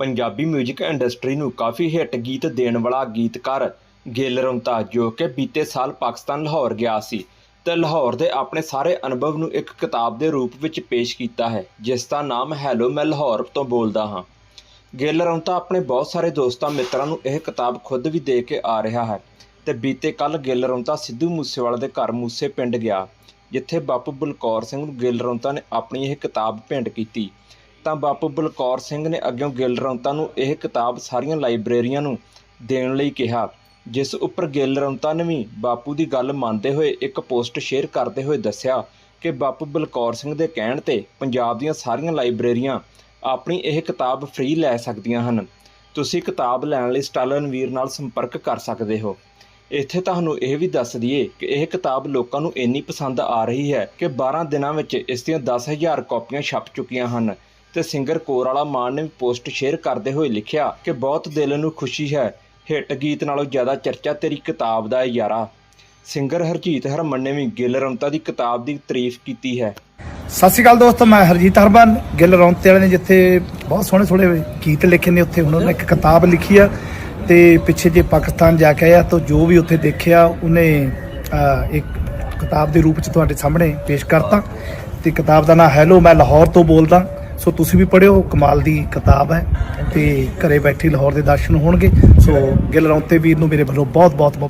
Punjabi 뮤직 industry ਨੂੰ ਕਾਫੀ hit ਗੀਤ ਦੇਣ ਵਾਲਾ ਗੀਤਕਾਰ ਗਿੱਲ ਰੌਂਤਾ, ਜੋ ਕਿ ਬੀਤੇ ਸਾਲ ਪਾਕਿਸਤਾਨ, ਲਾਹੌਰ ਗਿਆ ਸੀ ਤੇ ਲਾਹੌਰ ਦੇ ਆਪਣੇ ਸਾਰੇ ਅਨੁਭਵ ਨੂੰ ਇੱਕ ਕਿਤਾਬ ਦੇ ਰੂਪ ਵਿੱਚ ਪੇਸ਼ ਕੀਤਾ ਹੈ, ਜਿਸ ਦਾ ਨਾਮ ਹੈਲੋ ਮੈਂ ਲਾਹੌਰ ਤੋਂ ਬੋਲਦਾ ਹਾਂ। ਗਿੱਲ ਰੌਂਤਾ ਆਪਣੇ ਬਹੁਤ ਸਾਰੇ ਦੋਸਤਾਂ, ਮਿੱਤਰਾਂ ਨੂੰ ਇਹ ਕਿਤਾਬ ਖੁਦ ਵੀ ਦੇ ਕੇ ਆ ਰਿਹਾ ਹੈ ਤੇ ਬੀਤੇ ਕੱਲ ਗਿੱਲ ਰੌਂਤਾ ਸਿੱਧੂ ਮੂਸੇਵਾਲਾ ਦੇ ਘਰ ਮੂਸੇ ਪਿੰਡ ਗਿਆ, ਜਿੱਥੇ ਬਾਪੂ ਬਲਕੌਰ ਸਿੰਘ ਨੂੰ ਗਿੱਲ ਰੌਂਤਾ ਨੇ ਆਪਣੀ ਇਹ ਕਿਤਾਬ ਭੇਂਟ ਕੀਤੀ। ਤਾਂ ਬਾਪੂ ਬਲਕੌਰ ਸਿੰਘ ਨੇ ਅੱਗੋਂ ਗਿੱਲ ਰੌਂਤਾ ਨੂੰ ਇਹ ਕਿਤਾਬ ਸਾਰੀਆਂ ਲਾਇਬ੍ਰੇਰੀਆਂ ਨੂੰ ਦੇਣ ਲਈ ਕਿਹਾ, ਜਿਸ ਉੱਪਰ ਗਿੱਲ ਰੌਂਤਾ ਨੇ ਵੀ ਬਾਪੂ ਦੀ ਗੱਲ ਮੰਨਦੇ ਹੋਏ ਇੱਕ ਪੋਸਟ ਸ਼ੇਅਰ ਕਰਦੇ ਹੋਏ ਦੱਸਿਆ ਕਿ ਬਾਪੂ ਬਲਕੌਰ ਸਿੰਘ ਦੇ ਕਹਿਣ ਤੇ ਪੰਜਾਬ ਦੀਆਂ ਸਾਰੀਆਂ ਲਾਇਬ੍ਰੇਰੀਆਂ ਆਪਣੀ ਇਹ ਕਿਤਾਬ ਫ੍ਰੀ ਲੈ ਸਕਦੀਆਂ ਹਨ। ਤੁਸੀਂ ਕਿਤਾਬ ਲੈਣ ਲਈ ਸਟਾਲਨ ਵੀਰ ਨਾਲ ਸੰਪਰਕ ਕਰ ਸਕਦੇ ਹੋ। ਇੱਥੇ ਤੁਹਾਨੂੰ ਇਹ ਵੀ ਦੱਸ ਦਈਏ ਕਿ ਇਹ ਕਿਤਾਬ ਲੋਕਾਂ ਨੂੰ ਇੰਨੀ ਪਸੰਦ ਆ ਰਹੀ ਹੈ ਕਿ 12 ਦਿਨਾਂ ਵਿੱਚ ਇਸ ਦੀਆਂ 10000 ਕਾਪੀਆਂ ਛਪ ਚੁੱਕੀਆਂ ਹਨ। ਤੇ ਸਿੰਗਰ ਕੋਰਾਲਾ ਮਾਨ ਨੇ ਵੀ ਪੋਸਟ ਸ਼ੇਅਰ ਕਰਦੇ ਹੋਏ ਲਿਖਿਆ ਕਿ ਬਹੁਤ ਦਿਲ ਨੂੰ ਖੁਸ਼ੀ ਹੈ, ਹਿੱਟ ਗੀਤ ਨਾਲੋਂ ਜ਼ਿਆਦਾ ਚਰਚਾ ਤੇਰੀ ਕਿਤਾਬ ਦਾ ਹੈ ਯਾਰਾ। ਸਿੰਗਰ ਹਰਜੀਤ ਹਰਮਨ ਨੇ ਵੀ ਗਿੱਲ ਰੌਂਤਾ ਦੀ ਕਿਤਾਬ ਦੀ ਤਾਰੀਫ ਕੀਤੀ ਹੈ। ਸਤਿ ਸ਼੍ਰੀ ਅਕਾਲ ਦੋਸਤੋ, ਮੈਂ ਹਰਜੀਤ ਹਰਮਨ, ਗਿੱਲ ਰੌਂਤੇ ਵਾਲੇ ਨੇ ਜਿੱਥੇ ਬਹੁਤ ਸੋਹਣੇ ਸੋਹਣੇ ਗੀਤ ਲਿਖੇ ਨੇ ਉੱਥੇ ਉਹਨਾਂ ਨੇ ਇੱਕ ਕਿਤਾਬ ਲਿਖੀ ਆ ਤੇ ਪਿੱਛੇ ਜੇ ਪਾਕਿਸਤਾਨ ਜਾ ਕੇ ਆਇਆ ਤਾਂ ਜੋ ਵੀ ਉੱਥੇ ਦੇਖਿਆ, ਉਹਨੇ ਇੱਕ ਕਿਤਾਬ ਦੇ ਰੂਪ ਚ ਤੁਹਾਡੇ ਸਾਹਮਣੇ ਪੇਸ਼ ਕਰਤਾ ਤੇ ਕਿਤਾਬ ਦਾ ਨਾਮ ਹੈਲੋ ਮੈਂ ਲਾਹੌਰ ਤੋਂ ਬੋਲਦਾ। ਸੋ ਤੁਸੀਂ ਵੀ ਪੜ੍ਹਿਓ, ਕਮਾਲ ਦੀ ਕਿਤਾਬ ਹੈ ਤੇ ਘਰੇ ਬੈਠੇ ਲਾਹੌਰ ਦੇ ਦਰਸ਼ਨ ਹੋਣਗੇ। ਸੋ ਗਿੱਲ ਰੌਂਤੇ ਵੀਰ ਨੂੰ ਮੇਰੇ ਵੱਲੋਂ ਬਹੁਤ ਬਹੁਤ ਮੁਬਾਰਕ